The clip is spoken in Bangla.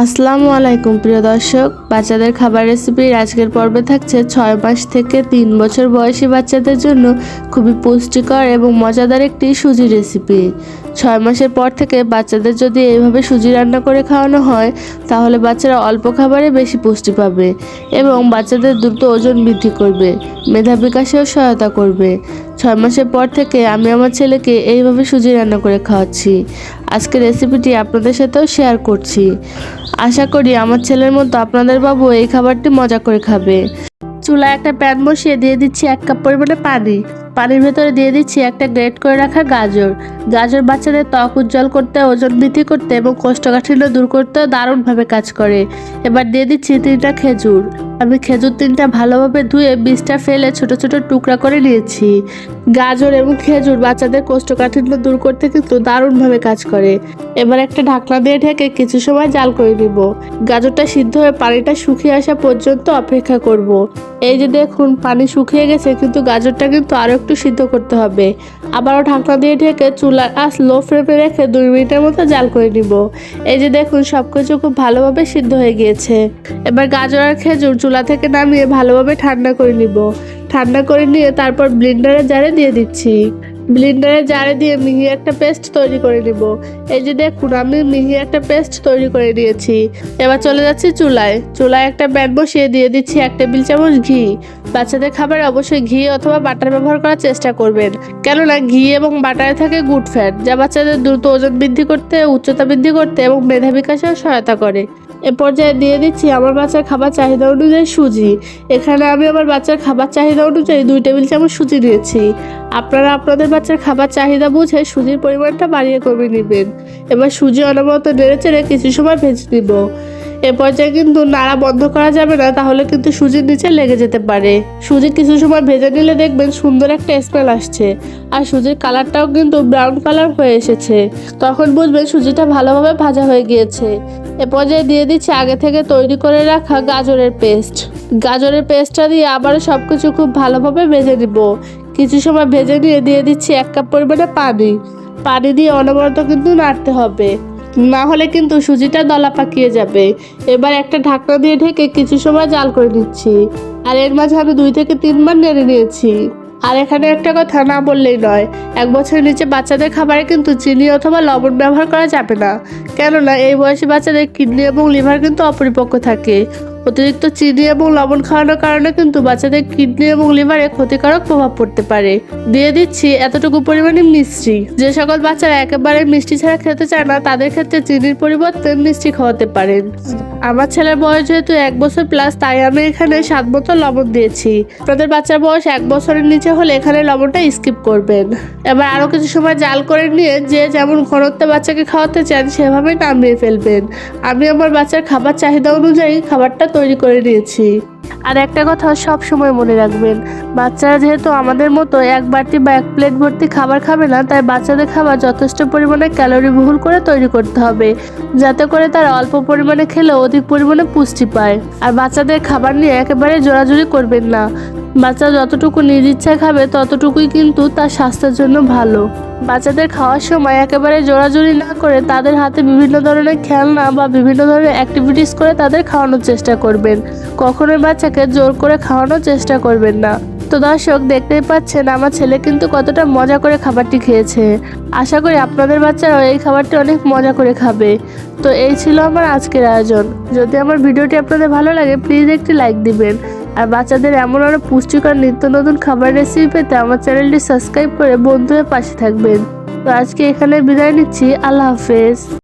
আসসালামু আলাইকুম, প্রিয় দর্শক। বাচ্চাদের খাবার রেসিপির আজকের পর্বে থাকছে ছয় মাস থেকে তিন বছর বয়সী বাচ্চাদের জন্য খুবই পুষ্টিকর এবং মজাদার একটি সুজি রেসিপি ছয় মাসের পর থেকে বাচ্চাদের যদি এইভাবে সুজি রান্না করে খাওয়ানো হয়, তাহলে বাচ্চারা অল্প খাবারে বেশি পুষ্টি পাবে এবং বাচ্চাদের দ্রুত ওজন বৃদ্ধি করবে, মেধা বিকাশেও সহায়তা করবে। ছয় মাসের পর থেকে আমি আমার ছেলেকে এইভাবে সুজি রান্না করে খাওয়াচ্ছি। আজকে রেসিপিটি আপনাদের সাথেও শেয়ার করছি। আশা করি আমার ছেলের মতো আপনাদের বাবু এই খাবারটি মজা করে খাবে। চুলায় একটা প্যান বসিয়ে দিয়ে দিচ্ছি এক কাপ পরিমাণে পানি। পানির ভেতরে দিয়ে দিচ্ছি একটা গ্রেট করে রাখা গাজর। গাজর বাচ্চাদের ত্বক উজ্জ্বল করতে, ওজন বৃদ্ধি করতে এবং কোষ্ঠকাঠিন্য দূর করতেও দারুণভাবে কাজ করে। এবার দিয়ে দিচ্ছি তিনটা খেজুর। আমি খেজুর তিনটা ভালোভাবে ধুয়ে বীজটা ফেলে ছোট ছোট টুকরা করে নিয়েছি। গাজর এবং খেজুর বাচ্চাদের কোষ্ঠকাঠিন্য দূর করতে কিন্তু দারুণভাবে কাজ করে। এবার একটা ঢাকনা দিয়ে ঢেকে কিছু সময় জাল করে নিব। গাজরটা সিদ্ধ হয়ে পানিটা শুকিয়ে আসা পর্যন্ত অপেক্ষা করব। এই যে দেখুন, পানি শুকিয়ে গেছে, কিন্তু গাজরটা কিন্তু আরও একটু সিদ্ধ করতে হবে। আবারও ঢাকনা দিয়ে ঢেকে চুলার আঁচ লো ফ্লেমে রেখে দুই মিনিটের মতো জাল করে নিব। এই যে দেখুন সব কিছু খুব ভালোভাবে সিদ্ধ হয়ে গিয়েছে। এবার গাজর আর খেজুর চুলা থেকে নামিয়ে ভালোভাবে ঠান্ডা করে নিব। ঠান্ডা করে নিয়ে তারপর ব্লেন্ডারে জারে দিয়ে দিচ্ছি। ব্লেন্ডারে জারে দিয়ে মিহি একটা পেস্ট তৈরি করে নেব। এই যে দেখুন, আমি মিহি একটা পেস্ট তৈরি করে নিয়েছি। এবার চলে যাচ্ছি চুলায়। চুলায় একটা প্যান বসিয়ে দিয়ে দিচ্ছি এক টেবিল চামচ ঘি। বাচ্চাদের খাবারে অবশ্যই ঘি অথবা বাটার ব্যবহার করার চেষ্টা করবেন। কেননা ঘি এবং বাটারে থাকে গুড ফ্যাট, যা বাচ্চাদের দ্রুত ওজন বৃদ্ধি করতে, উচ্চতা বৃদ্ধি করতে এবং মেধা বিকাশেও সহায়তা করে। এ পর্যায়ে দিয়ে দিচ্ছি আমার বাচ্চার খাবার চাহিদা অনুযায়ী সুজি। এখানে আমি আমার বাচ্চার খাবার চাহিদা অনুযায়ী দুই টেবিল চামচ সুজি নিয়েছি আপনারা আপনাদের বাচ্চার খাবার চাহিদা বুঝে সুজির পরিমাণটা বাড়িয়ে কমিয়ে নেবেন। এবার সুজি অনবরত নেড়ে চেড়ে কিছু সময় ভেজে দিব এ পর্যায়ে কিন্তু নাড়া বন্ধ করা যাবে না, তাহলে কিন্তু সুজির নিচে লেগে যেতে পারে। সুজি কিছু সময় ভেজে নিলে দেখবেন সুন্দর একটা স্মেল আসছে। আর সুজির কালারটাও কিন্তু ব্রাউন কালার হয়ে এসেছে। তখন বুঝবেন সুজিটা ভালোভাবে ভাজা হয়ে গিয়েছে। এ পর্যায়ে দিয়ে দিচ্ছি আগে থেকে তৈরি করে রাখা গাজরের পেস্ট। গাজরের পেস্টটা দিয়ে আবারও সব কিছু খুব ভালোভাবে ভেজে নিব। কিছু সময় ভেজে নিয়ে দিয়ে দিচ্ছি এক কাপ পরিমাণে পানি। পানি দিয়ে অনবরত কিন্তু নাড়তে হবে। না হলে কিন্তু সুজিটা দলা পাকিয়ে যাবে। এবার একটা ঢাকনা দিয়ে ঢেকে কিছু সময় জাল করে নিচ্ছি। আর এর মাঝে আমি দুই থেকে তিনবার নেড়ে নিয়েছি। আর এখানে একটা কথা না বললেই নয়। এক বছরের নিচে বাচ্চাদের খাবারে কিন্তু চিনি অথবা লবণ ব্যবহার করা যাবে না। কেননা এই বয়সী বাচ্চাদের কিডনি এবং লিভার কিন্তু অপরিপক্ক থাকে। অতিরিক্ত চিনি এবং লবণ খাওয়ানোর কারণে কিন্তু বাচ্চাদের কিডনি এবং লিভারে ক্ষতিকারক প্রভাব পড়তে পারে। দিয়ে দিচ্ছি এতটুকু পরিমাণে মিষ্টি। যে সকল বাচ্চারা একেবারে মিষ্টি ছাড়া খেতে চায় না, তাদের ক্ষেত্রে চিনির পরিবর্তে মিষ্টি খাওয়াতে পারেন। আমার ছেলের বয়স যেহেতু এক বছর প্লাস তাই আমি এখানে সাত মতো লবণ দিয়েছি। আপনাদের বাচ্চার বয়স এক বছরের নিচে হলে এখানে লবণটা স্কিপ করবেন। এবার আরও কিছু সময় জাল করে নিয়ে যে যেমন ঘনত্বে বাচ্চাকে খাওয়াতে চান, সেভাবে নামিয়ে ফেলবেন। আমি আমার বাচ্চার খাবার চাহিদা অনুযায়ী খাবারটা তৈরি করে নিয়েছি। আর একটা কথা সব সময় মনে রাখবেন, বাচ্চারা যেহেতু আমাদের মতো এক বাটি বা এক প্লেট ভর্তি খাবার খাবে না, তাই বাচ্চাদের খাবার যথেষ্ট পরিমাণে ক্যালোরি বহুল করে তৈরি করতে হবে, যাতে করে তারা অল্প পরিমাণে খেলে অধিক পরিমাণে পুষ্টি পায়। আর বাচ্চাদের খাবার নিয়ে একেবারে জোরাজুরি করবেন না। বাচ্চা যতটুকু নিজ ইচ্ছায় খাবে, ততটুকুই কিন্তু তার স্বাস্থ্যের জন্য ভালো। বাচ্চাদের খাওয়ার সময় একেবারে জোরাজুরি না করে তাদের হাতে বিভিন্ন ধরনের খেলনা বা বিভিন্ন ধরনের অ্যাক্টিভিটিস করে তাদের খাওয়ানোর চেষ্টা করবেন। কখনোই বাচ্চাকে জোর করে খাওয়ানোর চেষ্টা করবেন না। তো দর্শক, দেখতেই পাচ্ছেন আমার ছেলে কিন্তু কতটা মজা করে খাবারটি খেয়েছে। আশা করি আপনাদের বাচ্চারাও এই খাবারটি অনেক মজা করে খাবে। তো এই ছিল আমার আজকের আয়োজন। যদি আমার ভিডিওটি আপনাদের ভালো লাগে প্লিজ একটি লাইক দিবেন। আর বাচ্চাদের এমন আরও পুষ্টিকর নিত্য নতুন খাবার রেসিপি পেতে আমার চ্যানেলটি সাবস্ক্রাইব করে বন্ধুদের পাশে থাকবেন। তো আজকে এখানে বিদায় নিচ্ছি, আল্লাহ হাফেজ।